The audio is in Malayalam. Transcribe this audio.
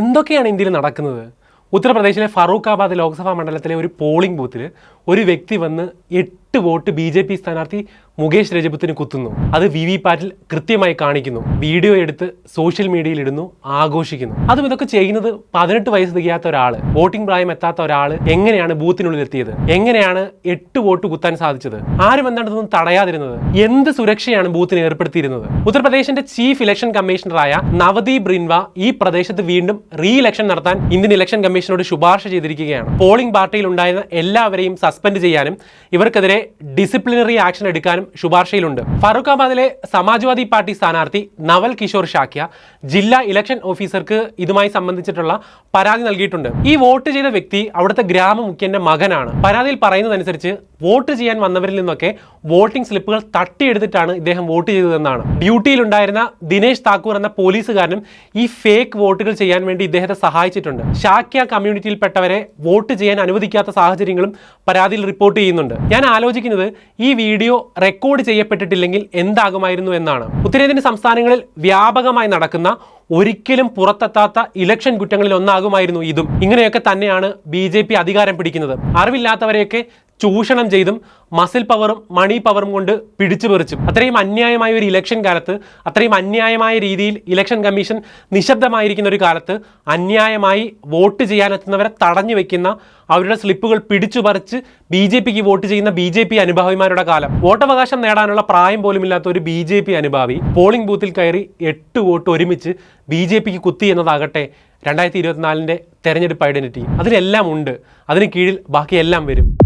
എന്തൊക്കെയാണ് ഇന്ത്യയിൽ നടക്കുന്നത്? ഉത്തർപ്രദേശിലെ ഫറൂഖാബാദ് ലോക്സഭാ മണ്ഡലത്തിലെ ഒരു പോളിംഗ് ബൂത്തിൽ ഒരു വ്യക്തി വന്ന് എട്ട് വോട്ട് ബി ജെ പി സ്ഥാനാർത്ഥി മുകേഷ് രജപുത്തിന് കുത്തുന്നു. അത് വി വി പാറ്റിൽ കൃത്യമായി കാണിക്കുന്നു. വീഡിയോ എടുത്ത് സോഷ്യൽ മീഡിയയിൽ ഇടുന്നു ആഘോഷിക്കുന്നു. അതും ഇതൊക്കെ ചെയ്യുന്നത് പതിനെട്ട് വയസ്സ് തികയാത്ത ഒരാൾ വോട്ടിംഗ് പ്രായം എത്താത്ത ഒരാൾ എങ്ങനെയാണ് ബൂത്തിനുള്ളിൽ എത്തിയത് എങ്ങനെയാണ് എട്ട് വോട്ട് കുത്താൻ സാധിച്ചത്? ആരും എന്താണ് തടയാതിരുന്നത്? എന്ത് സുരക്ഷയാണ് ബൂത്തിന് ഏർപ്പെടുത്തിയിരുന്നത്? ഉത്തർപ്രദേശിന്റെ ചീഫ് ഇലക്ഷൻ കമ്മീഷണറായ നവദീപ് റിൻവ ഈ പ്രദേശത്ത് വീണ്ടും റീ ഇലക്ഷൻ നടത്താൻ ഇന്ത്യൻ ഇലക്ഷൻ കമ്മീഷനോട് ശുപാർശ ചെയ്തിരിക്കുകയാണ്. പോളിംഗ് പാർട്ടിയിൽ ഉണ്ടായിരുന്ന എല്ലാവരെയും സസ്പെൻഡ് ചെയ്യാനും ഇവർക്കെതിരെ ഡിസിപ്ലിനറി ആക്ഷൻ എടുക്കാനും ശുപാർശയിലുണ്ട്. ഫറൂഖാബാദിലെ സമാജ്വാദി പാർട്ടി സ്ഥാനാർത്ഥി നവൽ കിഷോർ ഷാക്യ ജില്ലാ ഇലക്ഷൻ ഓഫീസർക്ക് ഇതുമായി സംബന്ധിച്ചിട്ടുള്ള പരാതി നൽകിയിട്ടുണ്ട്. ഈ വോട്ട് ചെയ്ത വ്യക്തി അവിടുത്തെ ഗ്രാമമുഖ്യന്റെ മകനാണ്. പരാതിയിൽ പറയുന്നതനുസരിച്ച് വോട്ട് ചെയ്യാൻ വന്നവരിൽ നിന്നൊക്കെ വോട്ടിംഗ് സ്ലിപ്പുകൾ തട്ടിയെടുത്തിട്ടാണ് ഇദ്ദേഹം വോട്ട് ചെയ്തതെന്നാണ്. ഡ്യൂട്ടിയിലുണ്ടായിരുന്ന ദിനേശ് താക്കൂർ എന്ന പോലീസുകാരനും ഈ ഫേക്ക് വോട്ടുകൾ ചെയ്യാൻ വേണ്ടി ഇദ്ദേഹത്തെ സഹായിച്ചിട്ടുണ്ട്. ഷാക്യ കമ്മ്യൂണിറ്റിയിൽപ്പെട്ടവരെ വോട്ട് ചെയ്യാൻ അനുവദിക്കാത്ത സാഹചര്യങ്ങളും പരാതിയിൽ റിപ്പോർട്ട് ചെയ്യുന്നുണ്ട്. ഞാൻ ആലോചിക്കുന്നത് ഈ വീഡിയോ റെക്കോർഡ് ചെയ്യപ്പെട്ടിട്ടില്ലെങ്കിൽ എന്താകുമായിരുന്നു എന്നാണ്. ഉത്തരേന്ത്യൻ സംസ്ഥാനങ്ങളിൽ വ്യാപകമായി നടക്കുന്ന ഒരിക്കലും പുറത്തെത്താത്ത ഇലക്ഷൻ കുറ്റങ്ങളിൽ ഒന്നാകുമായിരുന്നു ഇതും. ഇങ്ങനെയൊക്കെ തന്നെയാണ് ബി ജെ പി അധികാരം പിടിക്കുന്നത്. അറിവില്ലാത്തവരെയൊക്കെ ചൂഷണം ചെയ്തും മസിൽ പവറും മണി പവറും കൊണ്ട് പിടിച്ചു പറിച്ചും. അത്രയും അന്യായമായ ഒരു ഇലക്ഷൻ കാലത്ത് അത്രയും അന്യായമായ രീതിയിൽ ഇലക്ഷൻ കമ്മീഷൻ നിശബ്ദമായിരിക്കുന്ന ഒരു കാലത്ത് അന്യായമായി വോട്ട് ചെയ്യാനെത്തുന്നവരെ തടഞ്ഞു വെക്കുന്ന അവരുടെ സ്ലിപ്പുകൾ പിടിച്ചു പറിച്ച് ബി ജെ പിക്ക് വോട്ട് ചെയ്യുന്ന ബി ജെ പി അനുഭാവിമാരുടെ കാലം. വോട്ടവകാശം നേടാനുള്ള പ്രായം പോലുമില്ലാത്ത ഒരു ബി ജെ പി അനുഭാവി പോളിംഗ് ബൂത്തിൽ കയറി എട്ട് വോട്ട് ഒരുമിച്ച് ബി ജെ പിക്ക് കുത്തി എന്നതാകട്ടെ രണ്ടായിരത്തി ഇരുപത്തിനാലിന്റെ തെരഞ്ഞെടുപ്പ് ഐഡന്റിറ്റി അതിലെല്ലാം ഉണ്ട്. അതിന് കീഴിൽ ബാക്കിയെല്ലാം വരും.